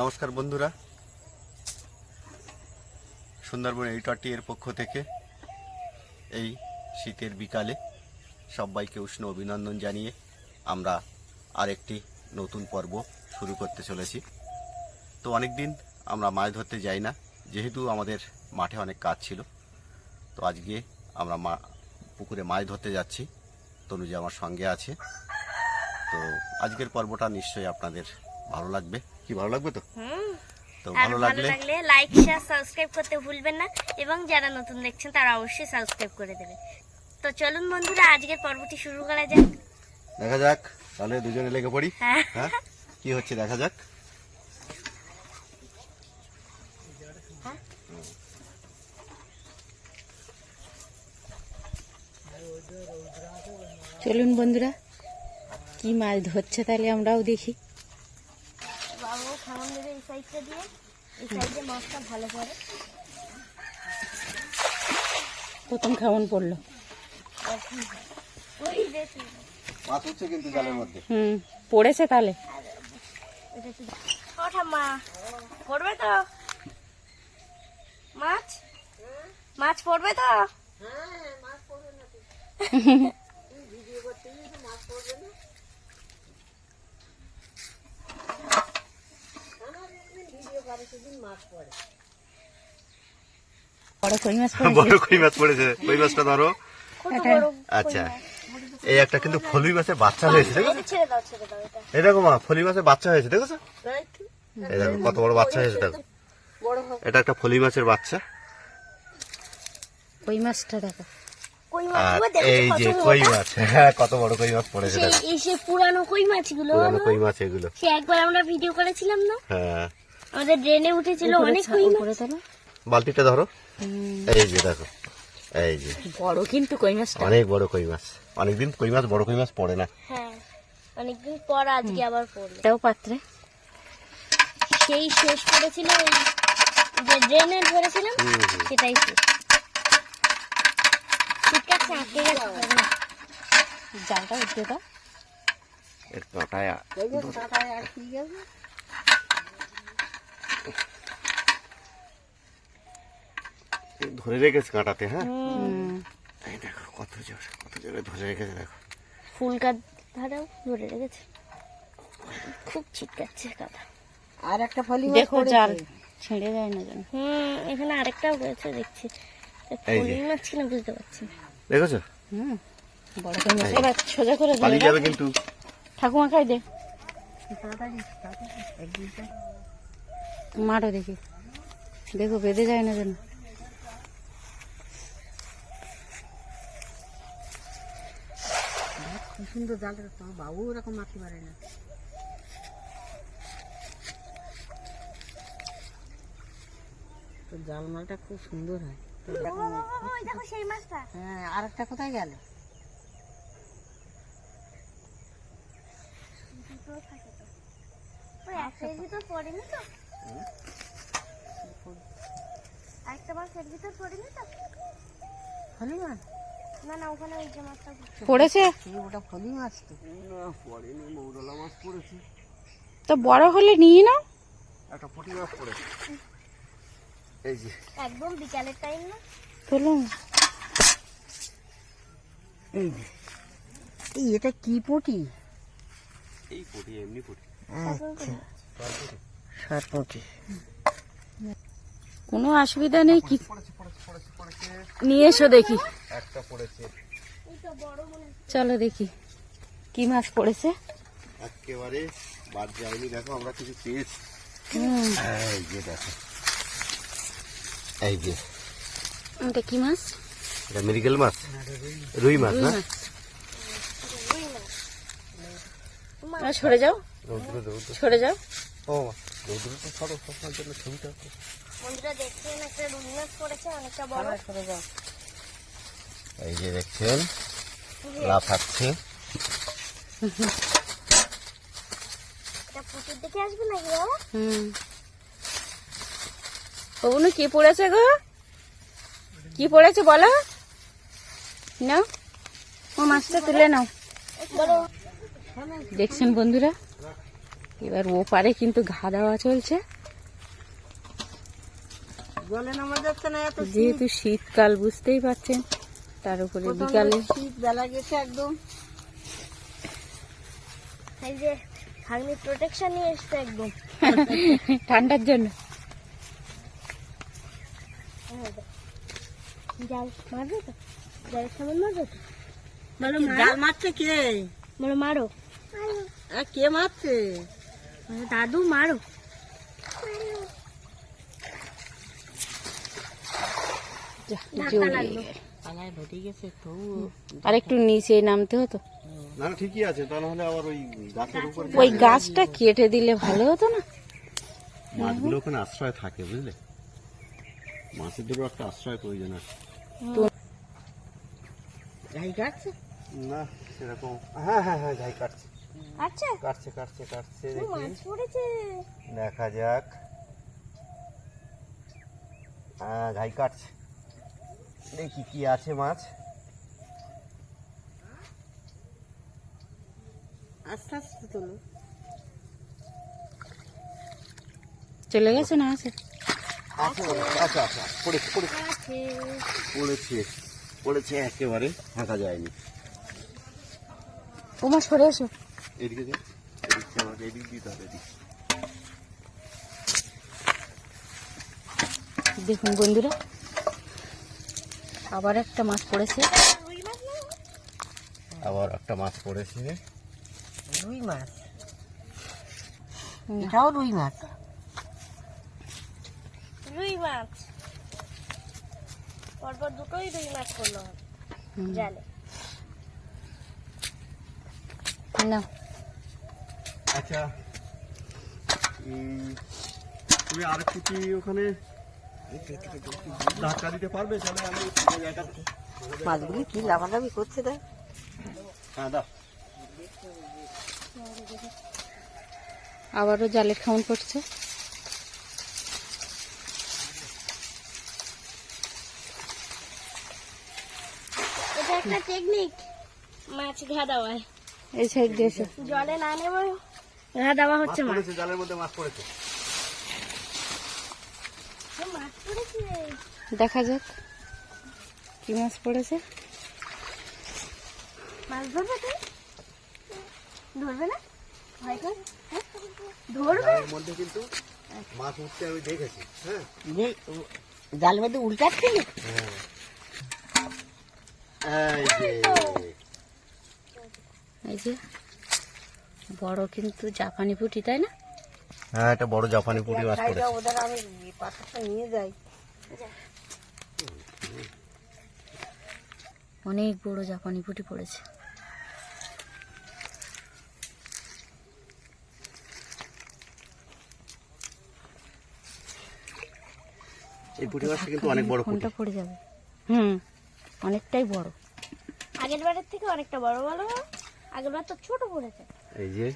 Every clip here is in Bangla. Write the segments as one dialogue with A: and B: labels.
A: নমস্কার বন্ধুরা। সুন্দরবন এইটটি এর পক্ষ থেকে এই শীতের বিকালে সবাইকে উষ্ণ অভিনন্দন জানিয়ে আমরা আরেকটি নতুন পর্ব শুরু করতে চলেছি। তো অনেক দিন আমরা মাছ ধরতে যাই না, যেহেতু আমাদের মাঠে অনেক কাজ ছিল। তো আজকে আমরা মা পুকুরে মাছ ধরতে যাচ্ছি। তনুজা আমার সঙ্গে আছে। তো আজকের পর্বটা নিশ্চয়ই আপনাদের ভালো লাগবে। কি ভালো লাগবে তো? তো ভালো লাগলে
B: লাইক শেয়ার সাবস্ক্রাইব করতে ভুলবেন না এবং যারা নতুন দেখছেন তারা অবশ্যই সাবস্ক্রাইব করে দেবেন। তো চলুন বন্ধুরা আজকের পর্বটি শুরু করা যাক।
A: দেখা যাক তাহলে দুজনে লেগে পড়ি।
B: হ্যাঁ।
A: হ্যাঁ? কি হচ্ছে দেখা যাক।
C: চলুন বন্ধুরা কি মাছ ধরছে তাহলে আমরাও দেখি।
B: বাবু দেবে এই সাইডটা দিয়ে এই সাইডে মাছটা ভালো করে।
C: প্রথম খাওয়ান পড়ল।
A: মাছ হচ্ছে কিন্তু জালের মধ্যে।
C: হুম পড়েছে তাহলে।
B: ও ঠাম্মা পড়বে তো। মাছ? মাছ পড়বে তো?
C: বড় কই মাছ পড়েছে?
A: বড় কই মাছ পড়েছে? কই মাছটা ধরো?
B: কত বড়
A: আচ্ছা। এই একটা কিন্তু ফলি মাছের বাচ্চা হয়েছে দেখো
B: এটা ছেড়ে দাও ছেড়ে দাও এটা।
A: এই দেখো মা ফলি মাছের বাচ্চা হয়েছে দেখেছ? এই দেখো কত বড় বাচ্চা হয়েছে দেখো। এটা একটা ফলি মাছের বাচ্চা।
C: কই মাছটা দেখো।
A: আর এই যে কই মাছ হ্যাঁ কত বড় কই মাছ পড়েছে দেখো।
B: এই সে পুরানো কই মাছগুলো
A: পুরানো কই মাছ এগুলো।
B: সে একবার আমরা ভিডিও করেছিলাম না?
A: হ্যাঁ।
B: আমাদের ড্রেনে উঠেছিল অনেক কই মাছ।
A: বালতিটা ধরো। এই যে দেখো এই যে।
C: বড় কিন্তু কই মাছটা।
A: অনেক বড় কই মাছ। অনেকদিন কই মাছ বড় কই মাছ পড়ে না।
B: হ্যাঁ অনেকদিন পর আজকে আবার পড়ল।
C: এটাও পাত্রে?
B: সেই শেষ করেছিল ওই যে ড্রেনে ধরেছিলাম। সেটাই শেষ। না।
C: জালটা উঠতে দাও
A: এর কাঁটায় এই ধরে রেখেছে কাঁটাতে হ্যাঁ? এই দেখো কত জোর কত জোরে ধরে রেখেছে দেখো।
B: ফুল ধারাও ধরে রেখেছে। খুব ছিটকাচ্ছে কাদা
D: আর একটা ফলি
C: দেখো জাল ছেড়ে যায় না যেন।
B: হুম এখানে আরেকটাও রয়েছে দেখছি। ফুল মাছ ছিল বুঝতে পারছি না।
A: দেখেছ?
C: হুম বড় এবার সোজা করে
A: পালিয়ে যাবে কিন্তু।
C: ঠাকুমা খাই দে। মারো দেখি। দেখো বেঁধে যায় না যেন।
D: খুব সুন্দর জাল তোমার বাবু ওরকম মারতে পারে না। জাল মালটা খুব সুন্দর হয়। হ্যাঁ আর একটা কোথায় গেল?
B: তো। পড়েনি তো? আরেকটা মাছ এর ভিতর পড়েনি তো?
D: ফলি মাছ
B: না না ওখানে ওই যে মাছটা
C: পড়েছে।
D: ওটা ফলি মাছ তো।
A: পড়েনি মৌরলা মাছ পড়েছে।
C: তো বড় হলে নিয়ে নাও।
A: একটা পুঁটি মাছ পড়েছে। এই যে।
B: একদম বিকালের টাইম না?
C: তোলো
D: এই যে। এই এটা কি পটি?
A: এই পুঁটি এমনি পুঁটি।
C: কোনো অসুবিধা নেই কি নিয়ে এসো দেখি।
A: পড়েছে।
C: চলো দেখি কি মাছ পড়েছে?
A: একেবারে বাদ যায়নি। দেখো আমরা কিছু পেয়েছি। এই যে দেখো এই যে।
C: এটা কি মাছ?
A: এটা মেরিকেল মাছ? রুই মাছ না?
C: সরে যাও সরে যাও।
A: ও রৌদ্র তো ছাড়ো সবার জন্য ছবিটা
B: বন্ধুরা দেখছেন একটা রুই মাছ পড়েছে অনেকটা বড়।
D: সরে যাও
A: এই যে দেখছেন লাফাচ্ছে
B: এটা পুকুর দিকে আসবে নাকি বাবা?
C: হুম। কবুনু কি পড়েছে গো? কি পড়েছে বলো? নাও। ও মাছটা তুলে নাও। দেখছেন বন্ধুরা? এবার ওপারে কিন্তু ঘা দেওয়া চলছে। যেহেতু শীতকাল বুঝতেই পারছেন তার উপরে বিকালে
D: শীত বেলা গেছে একদম।
B: এই যে ভাগ্নি প্রোটেকশন নিয়ে এসছে একদম।
C: ঠান্ডার জন্য।
B: জাল মারবে তো? জালের সামনে মারবে তো? বলো মারো
D: জাল মারছে কে?
B: বলো মারো।
D: কে মারছে?
B: দাদু মারো।
D: গেছে
C: আর একটু নিচে নামতে হতো?
A: না ঠিকই আছে তা আবার ওই গাছের উপর
C: ওই গাছটা কেটে দিলে ভালো হতো না?
A: মাছগুলো ওখানে আশ্রয় থাকে বুঝলে? মাছেদেরও একটা আশ্রয় প্রয়োজন আছে।
D: যাই কাটছে?
A: না সেরকম। হ্যাঁ হ্যাঁ হ্যাঁ যাই কাটছে।
B: আচ্ছা
A: কাটছে কাটছে কাটছে
B: মাছ পড়েছে।
A: দেখা যাক। হ্যাঁ ঘাই কাটছে। দেখি কি আছে মাছ।
D: আস্তে আস্তে তোলো।
C: চলে গেছে না আছে?
A: আচ্ছা আচ্ছা পড়েছে পড়েছে। পড়েছে পড়েছে একেবারে ফাঁকা যায়নি।
C: ওমা সরে এসো।
A: এদিকে এদিকে আমাকে এদিক দিতে হবে এদিক।
C: দেখুন বন্ধুরা আবার একটা মাছ পড়েছে।
A: আবার একটা মাছ পড়েছে।
D: রুই মাছ। এটাও রুই মাছ।
B: রুই মাছ। পরপর দুটোই রুই মাছ করল। জালে।
C: না
A: আচ্ছা। তুমি আর একটু কি ওখানে ধাক্কা দিতে পারবে? তাহলে আমি
D: মাছগুলি কি লাফালাফি করছে দেখ।
A: হ্যাঁ দাও।
C: আবারও জালের খাউন পড়ছে।
B: এটা একটা টেকনিক মাছ ঘা দেওয়ায়
C: এই সাইড দিয়ে।
B: জলে না নেব? ঘা দেওয়া হচ্ছে মাছ
A: পড়েছে জালের মধ্যে মাছ পড়েছে।
C: দেখা যাক কি মাছ পড়েছে।
B: মাছ ধরবে তুই? ধরবে না? ভয় কর? হ্যাঁ? ধরবে?
A: জালের মধ্যে কিন্তু মাছ উঠতে আমি দেখেছি হ্যাঁ।
D: জাল মধ্যে উল্টাচ্ছিল
A: এই
C: এই যে। বড় কিন্তু জাপানি পুঁটি তাই না?
A: হ্যাঁ এটা বড় জাপানি পুঁটি মাছ পড়েছে
D: ওদের আমি পাথরটা নিয়ে যাই।
C: অনেক বড় জাপানি পুঁটি পড়েছে।
A: এই পুঁটি মাছটা কিন্তু অনেক বড় পুঁটি।
C: পড়ে যাবে? হুম অনেকটাই বড়।
B: আগের বারের থেকে অনেকটা বড় বড় আগের বার তো ছোট পড়েছে।
A: এই যে।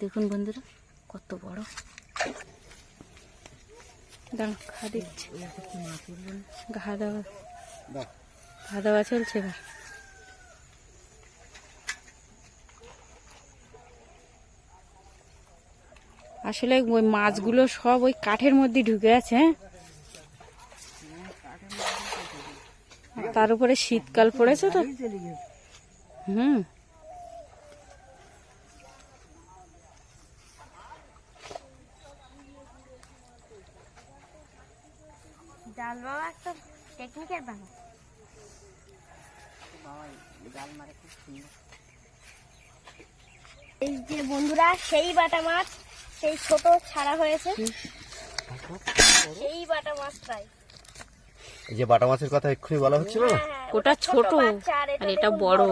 C: দেখুন বন্ধুরা, কত বড়। দাঁড়া খা দিচ্ছি। ঘা দেওয়া ঘা দেওয়া চলছে এবার। আসলে ওই মাছগুলো সব ওই কাঠের মধ্যে ঢুকে আছে হ্যাঁ আর তার উপরে শীতকাল পড়েছে তো? হুম।
B: বাবা একটা টেকনিকের ব্যাপার এই যে বন্ধুরা সেই বাটা মাছ সেই ছোট ছাড়া হয়েছে। সেই বাটা মাছটাই
A: এই যে বাটা মাছের কথা এক্ষুনি বলা হচ্ছিল? না
C: ওটা ছোট
B: আর
C: এটা বড়।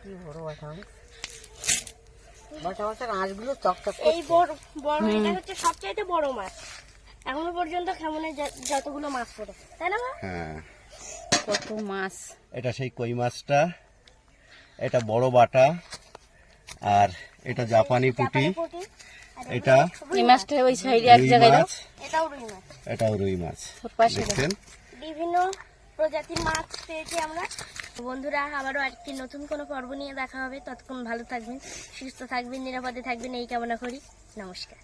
D: কি বড় বাটা মাছ বাটা মাছের আঁশগুলো চকচক
B: এই বড় বড় এটা হচ্ছে সবচাইতে বড় মাছ। এখনও পর্যন্ত খেমনে যতগুলো মাছ পড়েছে। তাই না
A: হ্যাঁ।
C: কত মাছ।
A: এটা সেই কই মাছটা এটা বড় বাটা আর এটা জাপানি পুঁটি। এটা
C: এই মাছটা ওই সাইডে এক জায়গায় দাও।
B: এটাও রুই মাছ।
A: এটাও রুই মাছ। দেখছেন
B: বিভিন্ন প্রজাতির মাছ পেয়েছি আমরা। বন্ধুরা আবারও আরেকটি নতুন কোনো পর্ব নিয়ে দেখা হবে। ততক্ষণ ভালো থাকবেন সুস্থ থাকবেন নিরাপদে থাকবেন। এই কামনা করি। নমস্কার।